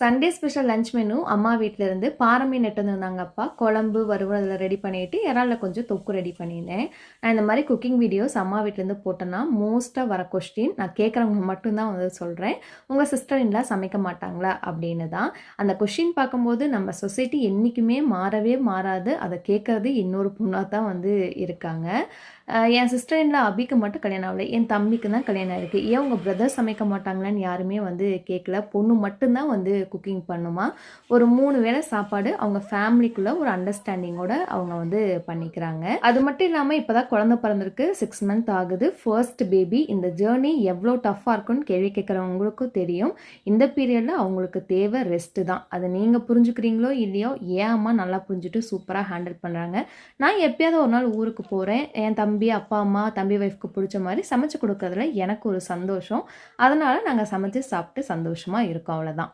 Sunday special lunch menu அம்மா வீட்டிலேருந்து இருந்து பாறை மீன் எட்டு வந்திருந்தாங்க அப்பா. குழம்பு வறுவல் அதில் ரெடி பண்ணிட்டு இறால கொஞ்சம் தொக்கு ரெடி பண்ணியிருந்தேன். நான் இந்த மாதிரி குக்கிங் வீடியோஸ் அம்மா வீட்டிலேருந்து போட்டேன்னா மோஸ்ட்டாக வர கொஸ்டின் நான் கேட்குறவங்க மட்டும்தான் வந்து சொல்கிறேன் உங்கள் சிஸ்டர் இன்லாம் சமைக்க மாட்டாங்களா அப்படின்னு தான் அந்த கொஷின் பார்க்கும்போது நம்ம சொசைட்டி என்றைக்குமே மாறவே மாறாது. அதை கேட்குறது இன்னொரு பொண்ணாக தான் வந்து இருக்காங்க. என் சிஸ்டர் இன்ல அபிக்கு மட்டும் கல்யாணம் ஆகலை. என் தம்பிக்கு தான் கல்யாணம் இருக்குது ஏன் உங்கள் பிரதர் சமைக்க மாட்டாங்களான்னு யாருமே வந்து கேட்கல. பொண்ணு மட்டும்தான் வந்து குக்கிங் பண்ணுமா? ஒரு மூணு வேளை சாப்பாடு அவங்க ஃபேமிலிக்குள்ள ஒரு அண்டர்ஸ்டாண்டிங்கோட அவங்க வந்து பண்ணிக்கிறாங்க. அது மட்டும் இல்லாமல் இப்போ தான் குழந்தை பிறந்திருக்கு சிக்ஸ் மந்த் ஆகுது. ஃபர்ஸ்ட் பேபி இந்த ஜேர்னி எவ்வளோ டஃப்பாக இருக்குன்னு கேள்வி கேட்குறவங்களுக்கும் தெரியும். இந்த பீரியடில் அவங்களுக்கு தேவை ரெஸ்ட்டு தான். அதை நீங்கள் புரிஞ்சுக்கிறீங்களோ இல்லையோ ஏன் அம்மா நல்லா புரிஞ்சுட்டு சூப்பராக ஹேண்டில் பண்ணுறாங்க நான் எப்பயாவது ஒரு நாள் ஊருக்கு போகிறேன் என் தம்பி அப்பா அம்மா தம்பி ஒய்ஃப்க்கு பிடிச்ச மாதிரி சமைச்சு கொடுக்கறதுல எனக்கு ஒரு சந்தோஷம். அதனால் நாங்கள் சமைச்சு சாப்பிட்டு சந்தோஷமாக இருக்கோம் அவ்வளோதான்